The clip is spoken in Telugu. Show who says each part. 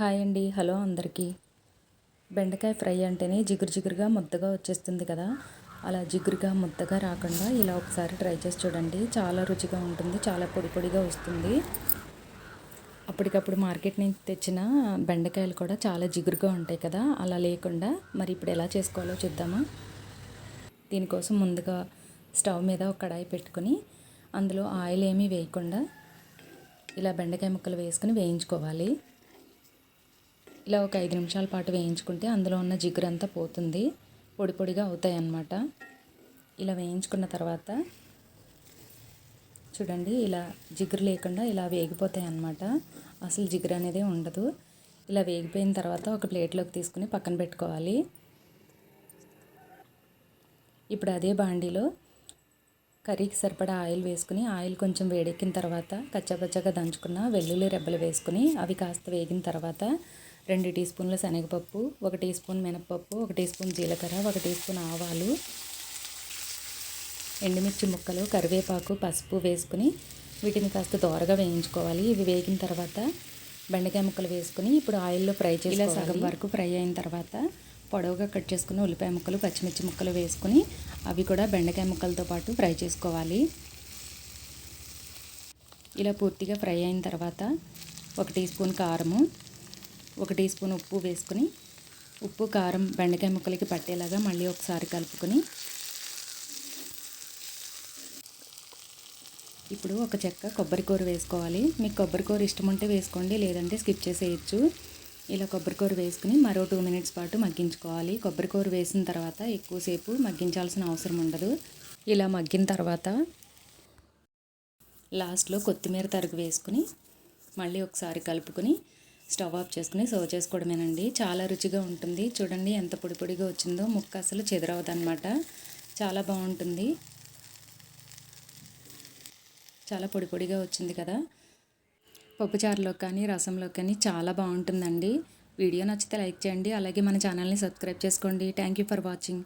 Speaker 1: హాయ్ అండి. హలో అందరికీ. బెండకాయ ఫ్రై అంటేనే జిగురు జిగురుగా ముద్దగా వచ్చేస్తుంది కదా. అలా జిగురుగా ముద్దగా రాకుండా ఇలా ఒకసారి ట్రై చేసి చూడండి. చాలా రుచిగా ఉంటుంది చాలా పొడి పొడిగా వస్తుంది. అప్పటికప్పుడు మార్కెట్ నుంచి తెచ్చిన బెండకాయలు కూడా చాలా జిగురుగా ఉంటాయి కదా. అలా లేకుండా మరి ఇప్పుడు ఎలా చేసుకోవాలో చూద్దామా? దీనికోసం ముందుగా స్టవ్ మీద ఒక కడాయి పెట్టుకొని అందులో ఆయిల్ ఏమీ వేయకుండా ఇలా బెండకాయ ముక్కలు వేసుకుని వేయించుకోవాలి. ఇలా ఒక ఐదు నిమిషాల పాటు వేయించుకుంటే అందులో ఉన్న జిగురు అంతా పోతుంది. పొడి పొడిగా అవుతాయి అన్నమాట ఇలా వేయించుకున్న తర్వాత చూడండి ఇలా జిగురు లేకుండా ఇలా వేగిపోతాయి అన్నమాట అసలు జిగురు అనేది ఉండదు. ఇలా వేగిపోయిన తర్వాత ఒక ప్లేట్లోకి తీసుకుని పక్కన పెట్టుకోవాలి. ఇప్పుడు అదే బాండీలో కర్రీకి సరిపడా ఆయిల్ వేసుకుని ఆయిల్ కొంచెం వేడెక్కిన తర్వాత కచ్చాపచ్చాగా దంచుకున్న వెల్లుల్లి రెబ్బలు వేసుకుని అవి కాస్త వేగిన తర్వాత రెండు టీ స్పూన్ల శనగపప్పు ఒక టీ స్పూన్ మినపప్పు ఒక టీ స్పూన్ జీలకర్ర ఒక టీ స్పూన్ ఆవాలు ఎండుమిర్చి ముక్కలు కరివేపాకు పసుపు వేసుకుని వీటిని కాస్త దోరగా వేయించుకోవాలి. ఇవి వేగిన తర్వాత బెండకాయ ముక్కలు వేసుకుని ఇప్పుడు ఆయిల్లో ఫ్రై చేసి ఇలా సగం వరకు ఫ్రై అయిన తర్వాత పొడవుగా కట్ చేసుకుని ఉల్లిపాయ ముక్కలు పచ్చిమిర్చి ముక్కలు వేసుకుని అవి కూడా బెండకాయ ముక్కలతో పాటు ఫ్రై చేసుకోవాలి. ఇలా పూర్తిగా ఫ్రై అయిన తర్వాత ఒక టీ స్పూన్ కారము ఒక టీ స్పూన్ ఉప్పు వేసుకుని ఉప్పు కారం బెండకాయ ముక్కలకి పట్టేలాగా మళ్ళీ ఒకసారి కలుపుకొని ఇప్పుడు ఒక చెక్క కొబ్బరికూర వేసుకోవాలి. మీకు కొబ్బరికూర ఇష్టం ఉంటే వేసుకోండి లేదంటే స్కిప్ చేసేయచ్చు. ఇలా కొబ్బరికూర వేసుకుని మరో టూ మినిట్స్ పాటు మగ్గించుకోవాలి. కొబ్బరికూర వేసిన తర్వాత ఎక్కువసేపు మగ్గించాల్సిన అవసరం ఉండదు. ఇలా మగ్గిన తర్వాత లాస్ట్లో కొత్తిమీర తరుగు వేసుకుని మళ్ళీ ఒకసారి కలుపుకొని స్టవ్ ఆఫ్ చేసుకుని సర్వ్ చేసుకోవడమేనండి. చాలా రుచిగా ఉంటుంది. చూడండి ఎంత పొడి పొడిగా వచ్చిందో. ముక్క అసలు చెదరవదనమాట చాలా బాగుంటుంది. చాలా పొడి పొడిగా వచ్చింది కదా. పప్పుచారులో కానీ రసంలో కానీ చాలా బాగుంటుందండి. వీడియో నచ్చితే లైక్ చేయండి. అలాగే మన ఛానల్ని సబ్స్క్రైబ్ చేసుకోండి. Thank you for watching.